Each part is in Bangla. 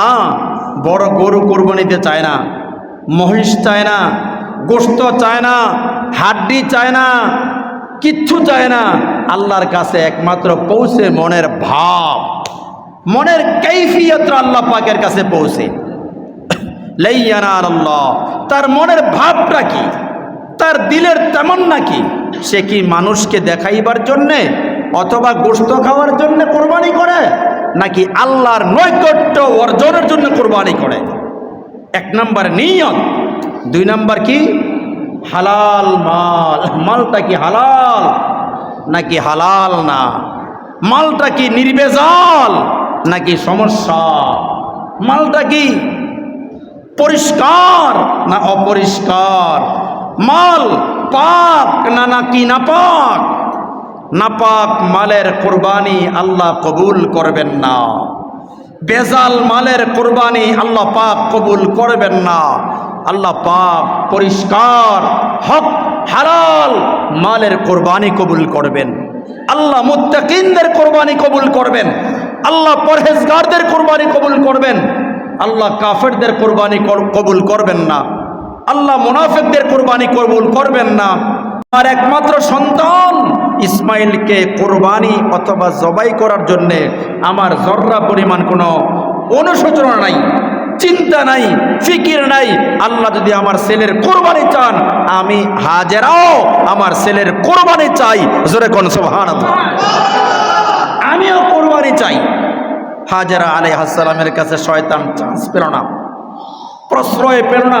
আল্লাহ বড় গরু কোরবানিতে চায় না, মহিষ চায় না, গোস্ত চায় না, হাড্ডি চায় না, কিচ্ছু চায় না। আল্লাহর কাছে একমাত্র পৌঁছে মনের ভাব, মনের কৈফিয়ত আল্লাহ পাকের কাছে পৌঁছে। লাইয়ানার আল্লাহ তার মনের ভাবটা কি? তার দিলের তেমন নাকি সে কি মানুষকে দেখাইবার জন্যে অথবা গোস্ত খাওয়ার জন্যে কোরবানি করে? নাকি আল্লাহর নৈকট্য অর্জনের জন্য কোরবানি করে? এক নাম্বার নিয়ত, দুই নাম্বার কি? হালাল মাল। মালটা কি হালাল নাকি হালাল না? মালটা কি নির্বেজাল নাকি সমস্যা? মালটা কি পরিষ্কার না অপরিষ্কার? মাল পাক না নাকি নাপাক? নাপাক মালের কোরবানি আল্লাহ কবুল করবেন না। বেজাল মালের কোরবানি আল্লাহ পাক কবুল করবেন না। আল্লাহ পাক পরিষ্কার, হক, হালাল মালের কোরবানি কবুল করবেন। আল্লাহ মুত্তাকিনদের কোরবানি কবুল করবেন। আল্লাহ পরহেজগারদের কোরবানি কবুল করবেন। আল্লাহ কাফেরদের কোরবানি কর- কবুল করবেন না। আল্লাহ মুনাফিকদের কোরবানি কবুল করবেন না। আর একমাত্র সন্তান ইসমাইলকে কোরবানি অথবা জবাই করার জন্যে আমার জর্রা পরিমাণ কোনো অনুশোচনা নাই, চিন্তা নাই, ফিকির নাই। আল্লাহ যদি আমার ছেলের কোরবানি চান, আমি হাজেরাও আমার ছেলের কোরবানি চাই। জোরে কোন সোহান আমিও কোরবানি চাই। হাজারা আলী হাসালামের কাছে শয়তান চান্স পেল না। প্রশ্রয় পেল না।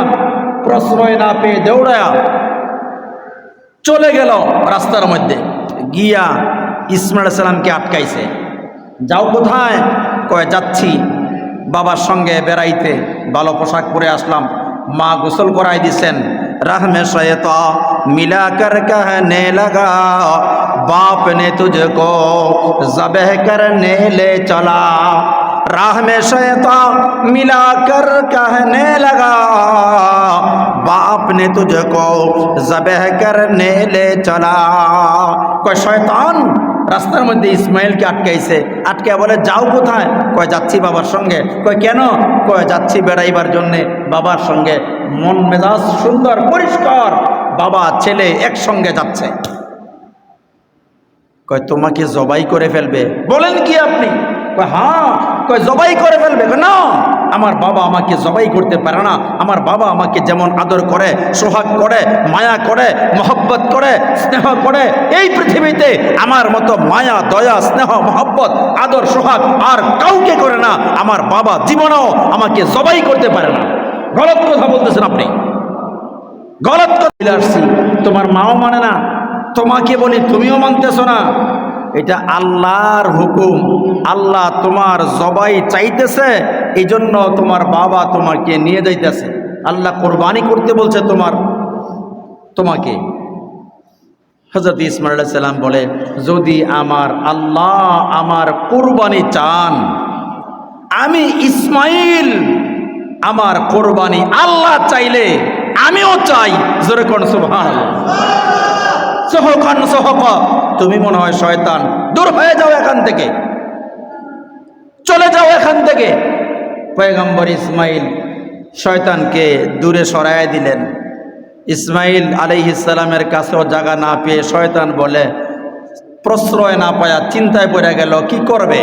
প্রশ্রয় না পেয়ে দৌড়ায়া চলে গেল রাস্তার মধ্যে। গিয়া ইসমাইল সালামকে আটকাইছে। যাও কোথায়? কয়ে, যাচ্ছি। বাবার সঙ্গে বেড়াইতে ভালো পোশাক পরে আসলাম। মা গোসল করাই দিছেন। রাহমে শয়ত মিলা কর কে লাগা। বাপ নে তুঝক জবে করনে লে চলা। राह में शैता मिला कर कहने लगा बाप ने तुझको जबह करने ले चला কয় শয়তান রাস্তার মধ্যে ইসমাইলকে আটকাইছে আটকে বলে যাও কোথায় কয় যাচ্ছি বাবার সঙ্গে কয় কেন কয় যাচ্ছি বেড়াইবার জন্যে বাবার সঙ্গে মন মেজাজ সুন্দর পরিষ্কার বাবা ছেলে একসঙ্গে যাচ্ছে কয় তোমাকে জবাই করে ফেলবে বলেন কি আপনি কয় হ্যাঁ। কয়, জবাই করে ফেলবে। না, আমার বাবা আমাকে জবাই করতে পারে না। আমার বাবা আমাকে যেমন আদর করে, সোহাগ করে, মায়া করে, মহব্বত করে, স্নেহ করে, এই পৃথিবীতে আমার মতো মায়া, দয়া, স্নেহ, মহব্বত, আদর, সোহাগ আর কাউকে করে না। আমার বাবা জীবনেও আমাকে জবাই করতে পারে না। গলত কথা বলতেছেন আপনি। গলত কথা আসছি। তোমার মাও মানে না। তোমাকে বলি, তুমিও মানতেছো না। এটা আল্লাহর হুকুম। আল্লাহ তোমার জবাই চাইতেছে এই জন্য তোমার বাবা তোমাকে নিয়ে যাইতেছে। আল্লাহ কোরবানি করতে বলছে তোমার, তোমাকে। হজরত ইসমাইল সাল্লাম বলে, যদি আমার আল্লাহ আমার কোরবানি চান, আমি ইসমাইল আমার কোরবানি আল্লাহ চাইলে আমিও চাই। জোরে কোন সহকান সহক। তুমি মনে হয় শয়তান। দূর হয়ে যাও এখান থেকে। চলে যাও এখান থেকে। পয়গম্বর ইসমাইল শয়তানকে দূরে সরায় দিলেন। ইসমাইল আলাইহিসালামের কাছেও জায়গা না পেয়ে শয়তান বলে, প্রশ্রয় না পায়া, চিন্তায় পড়ে গেল, কি করবে?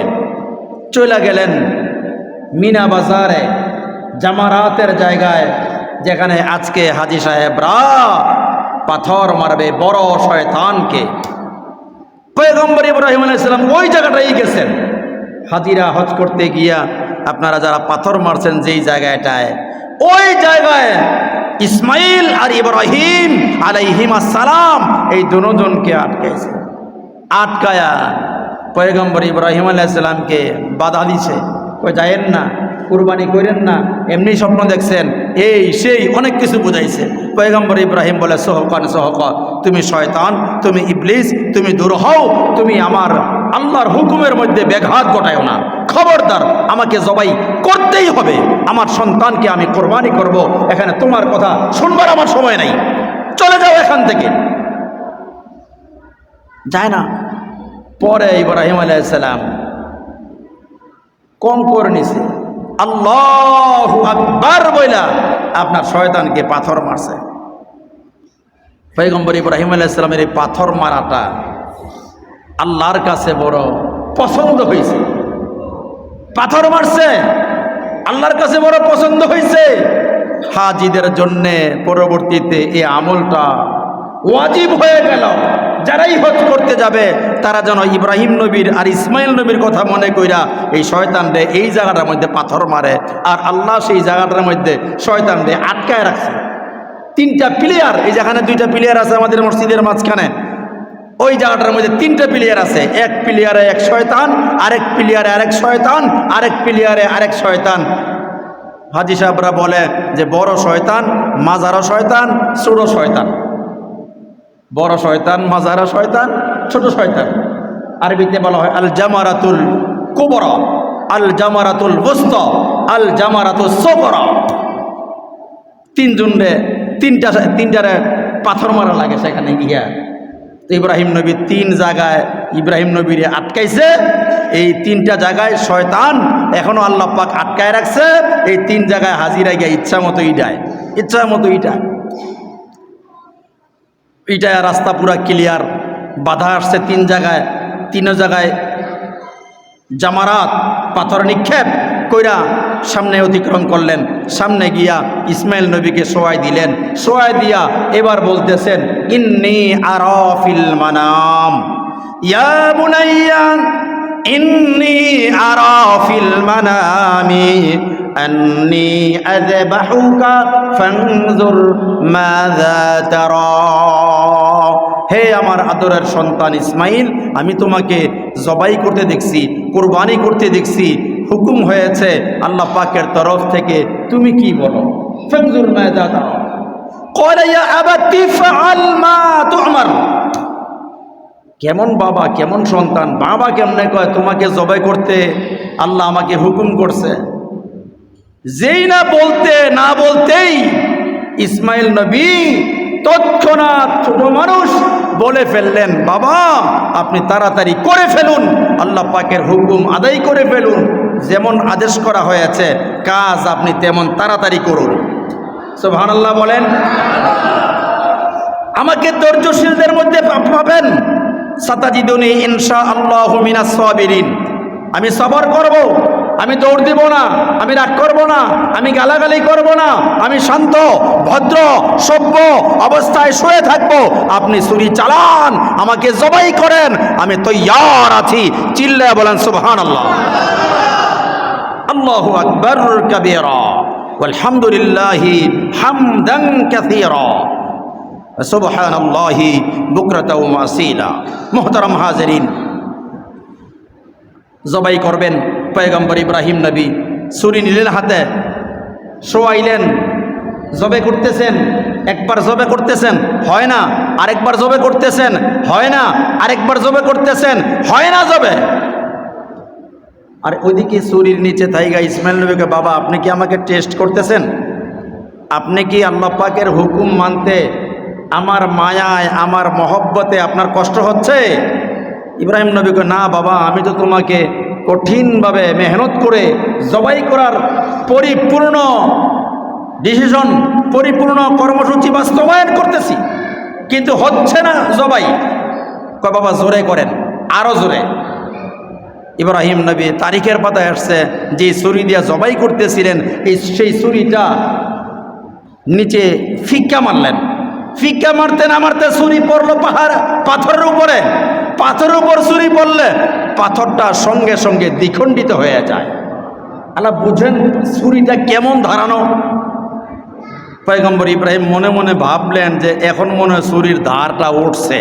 চলে গেলেন মিনা বাজারে, জামারাতের জায়গায়, যেখানে আজকে হাজি সাহেব সাহেবরা পাথর মারবে বড় শয়তানকে। পয়গম্বর ইব্রাহিম আলাইসালাম ওই জায়গাটাই গেছেন। হাজিরা হজ করতে গিয়া আপনারা যারা পাথর মারছেন যেই জায়গাটায়, ওই জায়গায় ইসমাইল আর ইব্রাহিম আলাইহিম আসসালাম এই দুজনকে আটকাইছে। আটকায়া পয়গম্বর ইব্রাহিম আলাইসালামকে বাধা দিছে। কই যায়েন না। কুরবানি করেন না, এমনি স্বপ্ন দেখছেন, এই সেই অনেক কিছু বুঝাইছে। পয়গম্বর ইব্রাহিম বলে সহকান সহক তুমি শয়তান, তুমি ইবলিস, তুমি দূর হও, তুমি আমার আল্লাহর হুকুমের মধ্যে ব্যাঘাত ঘটায়ও না। খবরদার, আমাকে জবাই করতেই হবে। আমার সন্তানকে আমি কোরবানি করব। এখানে তোমার কথা শুনবার আমার সময় নাই। চলে যাও এখান থেকে। যায় না। পরে ইব্রাহিম আলাইসালাম কম করে নিছে। আল্লাহ আকবার বইলা আপনার শয়তানকে পাথর মারছে। পৈগম্বর ইব্রাহিম আলাইসালামের এই পাথর মারাটা আল্লাহর কাছে বড় পছন্দ হয়েছে পাথর মারছে, আল্লাহর কাছে বড় পছন্দ হয়েছে হাজিদের জন্যে পরবর্তীতে এই আমলটা ওয়াজিব হয়ে গেল। যারাই হজ করতে যাবে, তারা যেন ইব্রাহিম নবীর আর ইসমাইল নবীর কথা মনে কইরা এই শয়তান শয়তানরে এই জায়গাটার মধ্যে পাথর মারে আর আল্লাহ সেই জায়গাটার মধ্যে শয়তান শয়তানরে আটকায় রাখছে। তিনটা প্লেয়ার এই যেখানে দুইটা প্লেয়ার আছে আমাদের মসজিদের মাঝখানে, ওই জায়গাটার মধ্যে তিনটা প্লেয়ার আছে। এক প্লেয়ারে এক শয়তান, আরেক প্লেয়ারে আরেক শয়তান, আরেক প্লেয়ারে আরেক শয়তান। হাজি সাহেবরা বলে যে, বড় শয়তান মাজারো শয়তান, ছোট শয়তান। বড় শয়তান, মাজারা শয়তান, ছোট শয়তান। আরবিতে বলা হয় আল জামারাতুল কুবর আল জামারাতুল বস্ত আল জামারাতুল সোবর তিনজনে তিনটা তিনটারে পাথর মারা লাগে সেখানে গিয়া। ইব্রাহিম নবী তিন জায়গায় ইব্রাহিম নবীরে আটকাইছে। এই তিনটা জায়গায় শয়তান এখনও আল্লাহ পাক আটকায় রাখছে। এই তিন জায়গায় হাজিরা গিয়া ইচ্ছা মতো ইটায় ইচ্ছা মতো ইটায় ইটায় রাস্তা পুরা ক্লিয়ার বাধা আসছে তিন জায়গায় তিন জায়গায়। জামারাত, পাথর নিক্ষেপ কইরা সামনে অতিক্রম করলেন। সামনে গিয়া ইসমাইল নবীকে সোয়াই দিলেন। সোয়াই দিয়া এবার বলতেছেন, ইন্নি আরফিল মানাম। ইয়া বুনাইয়া, ইন্নি আরফিল মানামি। আন্নি আযবাহুকা ফানজুর মাযা তারা হে আমার আদরের সন্তান ইসমাইল আমি তোমাকে জবাই করতে দেখছি কোরবানি করতে দেখছি হুকুম হয়েছে আল্লাহ পাকের তরফ থেকে তুমি কি বলো ফেমজুর মায়দাদা قال يا أبت فعل ما تؤمر কেমন বাবা কেমন সন্তান বাবা কেমনে কয় তোমাকে জবাই করতে আল্লাহ আমাকে হুকুম করছে যেই না বলতে, না বলতেই ইসমাইল নবী তৎক্ষণাৎ ছোট মানুষ বলে ফেললেন, বাবা, আপনি তাড়াতাড়ি করে ফেলুন। আল্লাহ পাকের হুকুম আদায় করে ফেলুন। যেমন আদেশ করা হয়েছে, কাজ আপনি তেমন তাড়াতাড়ি করুন। সোহান আল্লাহ বলেন, আমাকে ধৈর্যশীলদের মধ্যে পাবেন সাতাজিদুনি ইনশা আল্লাহ সাবিরিন। আমি সবর করব। আমি দৌড় দিব না, আমি রাগ করব না, আমি গালাগালি করব না, আমি শান্ত, ভদ্র, সভ্য অবস্থায় শুয়ে থাকব। আপনি ছুরি চালান, আমাকে জবাই করেন, আমি তৈয়ার আছি। চিল্লায় বলেন সুবহান আল্লাহ আল্লাহ আকবর, কবিরা। আলহামদুলিল্লাহি হামদান কাসীরা। সুবহান আল্লাহি বুকরাতাও মাসিলা। মোহতারাম হাজরিন। জবাই করবেন। পয়গম্বর ইব্রাহিম নবী, ছুরি নিলেন হাতে শোয়াইলেন জবে করতেছেন, একবার জবে করতেছেন, হয় না, আরেকবার জবে করতেছেন, হয় না, আরেকবার জবে করতেছেন, হয় না জবে। আর ওইদিকে ছুরির নিচে থাইগা ইসমাইল নবীকে, বাবা, আপনি কি আমাকে টেস্ট করতেছেন? আপনি কি আল্লাহ পাকের হুকুম মানতে আমার মায়ায়, আমার মহব্বতে আপনার কষ্ট হচ্ছে? ইব্রাহিম নবীকে না বাবা, আমি তো তোমাকে কঠিনভাবে মেহনত করে জবাই করার পরিপূর্ণ ডিসিশন পরিপূর্ণ কর্মসূচি বাস্তবায়ন করতেছি। কিন্তু হচ্ছে না জবাই। কয় বাবা, জোরে করেন আরও জোরে। ইব্রাহিম নবী তারিখের পাতায় আসছে, যে ছুরি দিয়া জবাই করতেছিলেন, এই সেই ছুরিটা নিচে ফিক্কা মারলেন। ফিক্কা মারতে না মারতে ছুরি পড়ল পাহাড়, পাথরের উপরে। পাথরের উপর ছুরি পড়লে পাথরটা সঙ্গে সঙ্গে দ্বিখণ্ডিত হয়ে যায়। আল্লাহ বুঝেন ছুরিটা কেমন ধারানো? পয়গম্বর ইব্রাহিম মনে মনে ভাবলেন যে এখন মনে হয় ছুরির ধারটা উঠছে।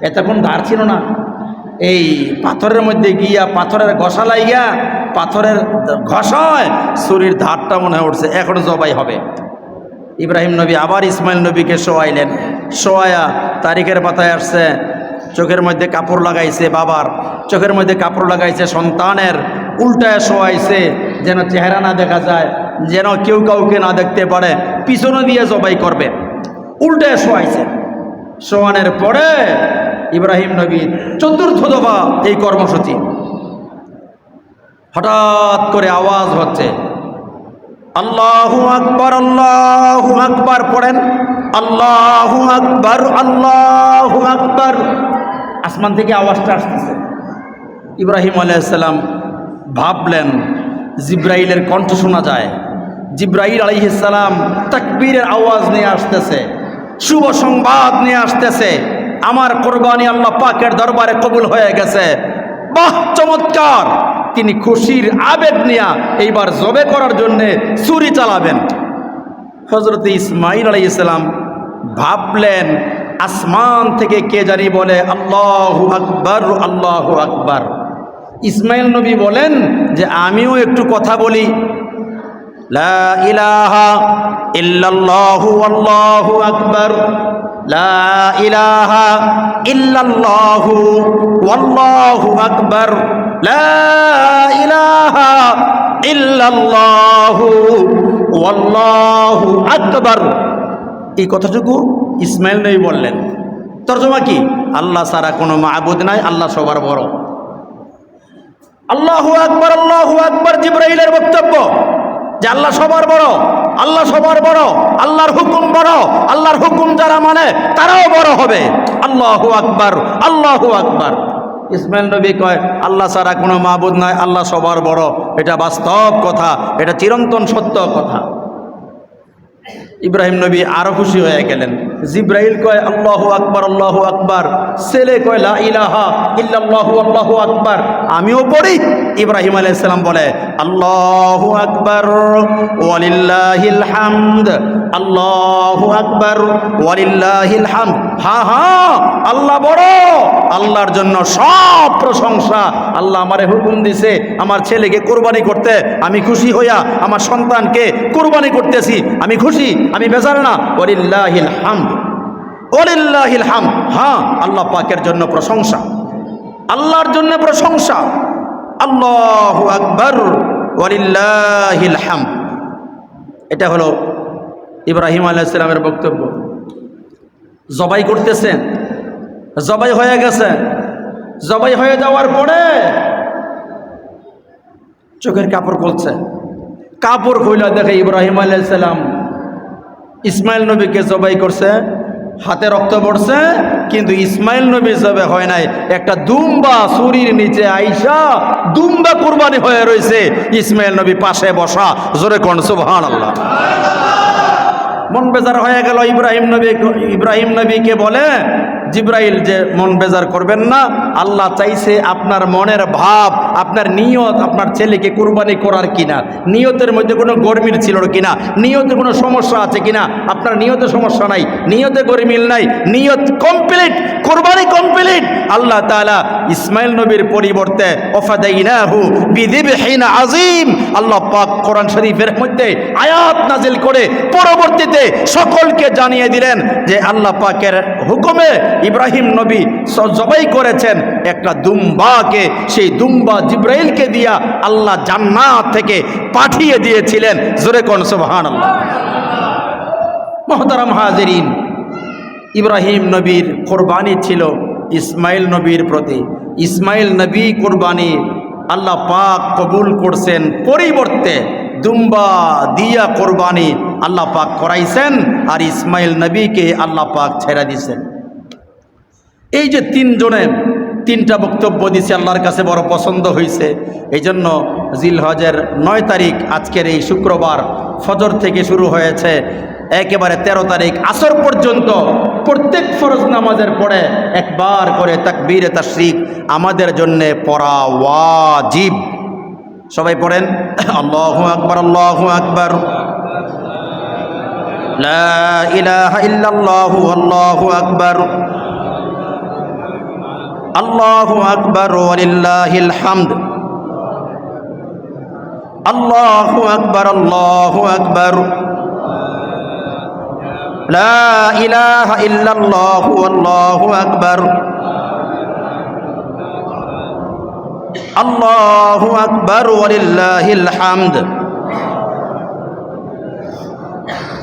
এতক্ষণ ধার ছিল না। এই পাথরের মধ্যে গিয়া পাথরের ঘষা লাইয়া পাথরের ঘষায় ছুরির ধারটা মনে হয় উঠছে। এখন জবাই হবে। ইব্রাহিম নবী আবার ইসমাইল নবীকে শোয়াইলেন। শোয়ায়া তারিখের পাতায় আসছে চোখের মধ্যে কাপড় লাগাইছে বাবার, চোখের মধ্যে কাপড় লাগাইছে সন্তানের, উল্টায় শোয়াইছে, যেন চেহারা না দেখা যায়, যেন কেউ কাউকে না দেখতে পারে, পিছনে দিয়ে জবাই করবে। উল্টায় শোয়াইছে। শোয়ানের পরে ইব্রাহিম নবী চতুর্থ দফা এই কর্মসূচি। হঠাৎ করে আওয়াজ হচ্ছে। আল্লাহু আকবার আল্লাহু আকবার পড়েন। আল্লাহু আকবার আল্লাহু আকবার। আসমান থেকে আওয়াজটা আসতেছে। ইব্রাহিম আলাইসাল্লাম ভাবলেন, জিব্রাইলের কণ্ঠ শোনা যায়। জিব্রাইল আলাইহিসাল্লাম তাকবীরের আওয়াজ নিয়ে আসতেছে, শুভ সংবাদ নিয়ে আসতেছে। আমার কোরবানি আল্লাহ পাকের দরবারে কবুল হয়ে গেছে। বাহ, চমৎকার! তিনি খুশির আবেগ নিয়ে এইবার জবে করার জন্যে ছুরি চালাবেন। হজরত ইসমাইল আলাই ইসলাম ভাবলেন আসমান থেকে কে জানি বলে, আল্লাহ আকবর আল্লাহ আকবর। ইসমাইল নবী বলেন যে, আমিও একটু কথা বলি। লা ইলাহা ইল্লাল্লাহু, আল্লাহু আকবার। লা ইলাহা ইল্লাল্লাহু আকবার। লা ইলাহা ইল্লাল্লাহু আকবার। এই কথাটুকু ইসমাইল নবী বললেন। তর্জমা কি? আল্লাহ সারা কোনো মাহবুদ নাই, আল্লাহ সবার বড়। আল্লাহু আকবর আল্লাহু আকবর জিব্রাইলের বক্তব্য যে আল্লাহ সবার বড়, আল্লাহ সবার বড়, আল্লাহর হুকুম বড়, আল্লাহর হুকুম যারা মানে তারাও বড় হবে। আল্লাহু আকবর আল্লাহু আকবর। ইসমাইল নবী কয়, আল্লাহ ছাড়া কোনো মাহবুদ নয় আল্লাহ সবার বড়। এটা বাস্তব কথা, এটা চিরন্তন সত্য কথা। ইব্রাহিম নবী আরও খুশি হয়ে গেলেন। জিব্রাইল কয়, আল্লাহ আকবর আল্লাহ আকবর। ছেলে কয়, লা ইলাহা ইল্লাল্লাহু, আল্লাহু আকবার। আমিও পড়ি। ইব্রাহিম আলাইহিস সালাম বলে, আল্লাহু আকবর, ওয়ালিল্লাহিল হামদ। আল্লাহু আকবার, ওয়ালিল্লাহিল হামদ। হা হা, আল্লাহ বড়, আল্লাহর জন্য সব প্রশংসা। আল্লাহ আমারে হুকুম দিছে, আমার ছেলেকে কোরবানি করতে। আমি খুশি হইয়া আমার সন্তানকে কোরবানি করতেছি। আমি খুশি আমি বেজার না। ওলিল্লাহিল হাম ওলিল্লাহিল হাম হ্যাঁ আল্লাহ পাকের জন্য প্রশংসা। আল্লাহর জন্য প্রশংসা। আল্লাহ আকবর। ওলিল্লাহিল হাম এটা হলো ইব্রাহিম আলাইসালামের বক্তব্য। জবাই করতেছেন। জবাই হয়ে গেছে। জবাই হয়ে যাওয়ার পরে চোখের কাপড় খুলছে। কাপড় খুলে দেখে ইব্রাহিম আলাইসালাম ইসমাইল নবীকে জবাই করছে, হাতে রক্ত পড়ছে, কিন্তু ইসমাইল নবী জবে হয় নাই। একটা দুম্বা সুরির নিচে আইসা দুম্বা কুরবানি হয়ে রয়েছে ইসমাইল নবী পাশে বসা, জোরে কোন সুবহান আল্লাহ মন বেজার হয়ে গেল, ইব্রাহিম নবী ইব্রাহিম নবীকে বলে জিব্রাইল যে মন বেজার করবেন না, আল্লাহ চাইছে আপনার মনের ভাব, আপনার নিয়ত আপনার ছেলেকে কুরবানি করার কিনা, নিয়তের মধ্যে কোনো গরমিল ছিল কিনা নিয়তে কোনো সমস্যা আছে কিনা, আপনার নিয়তে সমস্যা নাই, নিয়তে গরমিল নাই, নিয়ত কমপ্লিট কোরবানি কমপ্লিট আল্লাহ তাআলা ইসমাইল নবীর পরিবর্তে ওফাদাইনাহু আজিম আল্লাহ পাক কোরআন শরীফের মধ্যে আয়াত নাজিল করে পরবর্তীতে সকলকে জানিয়ে দিলেন যে আল্লাহ পাকের হুকুমে ইব্রাহিম নবী জবাই করেছেন একটা দুম্বাকে। সেই দুম্বা জিব্রাইলকে দিয়া আল্লাহ জান্নাত থেকে পাঠিয়ে দিয়েছিলেন। জোরে কোন সুবহান আল্লাহ মহতারাম হাজিরিন, ইব্রাহিম নবীর কোরবানি ছিল ইসমাইল নবীর প্রতি। ইসমাইল নবী কোরবানি আল্লাহ পাক কবুল করছেন। পরিবর্তে দুম্বা দিয়া কোরবানি আল্লাহ পাক করাইছেন আর ইসমাইল নবীকে আল্লাহ পাক ছেড়ে দিছেন। এই যে তিনজনের তিনটা বক্তব্য দিছে, আল্লাহর কাছে বড় পছন্দ হয়েছে এই জন্য জিল হজের নয় তারিখ আজকের এই শুক্রবার ফজর থেকে শুরু হয়েছে। একেবারে ১৩ তারিখ আসর পর্যন্ত প্রত্যেক ফরজ নামাজের পরে একবার করে তাকবীরে, তাশরিক আমাদের জন্যে পড়া ওয়াজিব। সবাই পড়েন? আল্লাহু আকবার আল্লাহু আকবার। লা ইলাহা ইল্লাল্লাহু, আল্লাহু আকবার। আল্লাহু আকবার ওয়ালিল্লাহিল হামদ আল্লাহু আকবার আল্লাহু আকবার। ইল্লাল্লাহু, আল্লাহু আকবার। আল্লাহু আকবার ওয়ালিল্লাহিল হামদ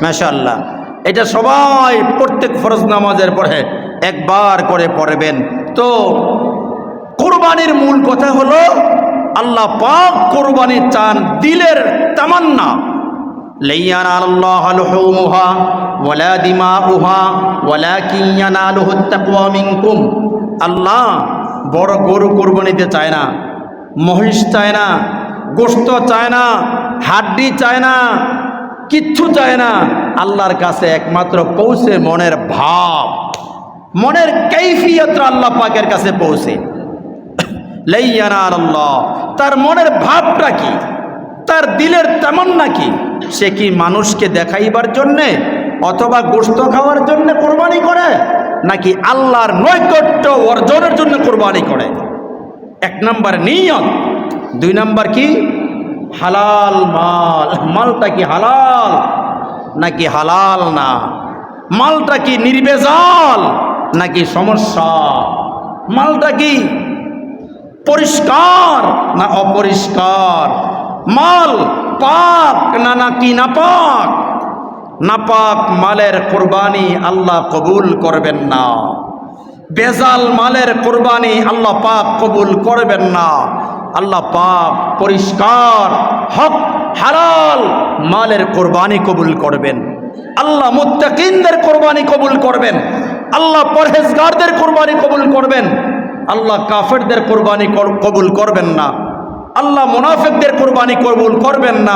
মাশাআল্লাহ। এটা সবাই প্রত্যেক ফরজ নামাজের পরে একবার করে পড়বেন। তো কোরবানির মূল কথা হলো আল্লাহ পাক কোরবানি চান দিলের তামান্না لن الله لحومها ولا دماؤها ولكن يناله التقوى منكم আল্লাহ বড় গরু কোরবানিতে চায় না মহিষ চায় না গোস্ত চায় না হাড্ডি চায় না কিচ্ছু চায় না আল্লাহর কাছে একমাত্র পৌঁছে মনের ভাব মনের কৈফিয়তরা আল্লাহ পাকের কাছে পৌঁছে। লাইয়ানার তার মনের ভাবটা কি? তার দিলের তেমন কি? সে কি মানুষকে দেখাইবার জন্যে অথবা গোস্ত খাওয়ার জন্য কোরবানি করে, নাকি আল্লাহর নৈকট্য অর্জনের জন্য কোরবানি করে? এক নম্বর নিয়ত। দুই নম্বর কি? হালাল মাল। মালটা কি হালাল, নাকি হালাল না? মালটা কি নির্বেজাল? নাকি সমস্যা? মালটা কি পরিষ্কার না অপরিষ্কার? মাল পাক না নাকি নাপাক? নাপাক মালের কোরবানি আল্লাহ কবুল করবেন না। বেজাল মালের কোরবানি আল্লাহ পাক কবুল করবেন না। আল্লাহ পাক পরিষ্কার, হক, হালাল মালের কোরবানি কবুল করবেন। আল্লাহ মুত্তাকিনদের কোরবানি কবুল করবেন। আল্লাহ পরহেজগারদের কোরবানি কবুল করবেন। আল্লাহ কাফেরদের কোরবানি কর- কবুল করবেন না। আল্লাহ মুনাফিকদের কোরবানি কবুল করবেন না।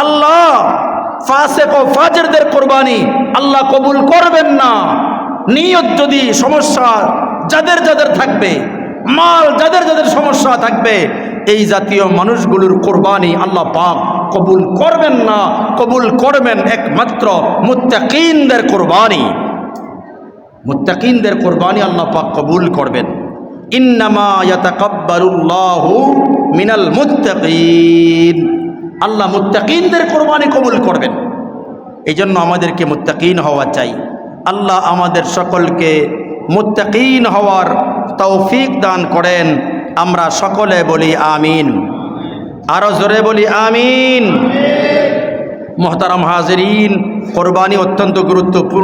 আল্লাহ ফাসেক ও ফাজেরদের কোরবানি আল্লাহ কবুল করবেন না। নিয়ত যদি সমস্যা যাদের যাদের থাকবে, মাল যাদের যাদের সমস্যা থাকবে, এই জাতীয় মানুষগুলোর কোরবানি আল্লাহ পাক কবুল করবেন না। কবুল করবেন একমাত্র মুত্তাকিনদের কোরবানি। মুত্তাকিনদের কোরবানি আল্লাহ পাক কবুল করবেন। মিনাল মুত্তাকিন। আল্লাহ মুত্তাকিনদের কোরবানি কবুল করবেন। এই জন্য আমাদেরকে মুত্তাকিন হওয়া চাই। আল্লাহ আমাদের সকলকে মুত্তাকিন হওয়ার তৌফিক দান করেন। আমরা সকলে বলি আমিন। আরও জোরে বলি আমিন। মোহতারাম হাজরিন কোরবানি অত্যন্ত গুরুত্বপূর্ণ।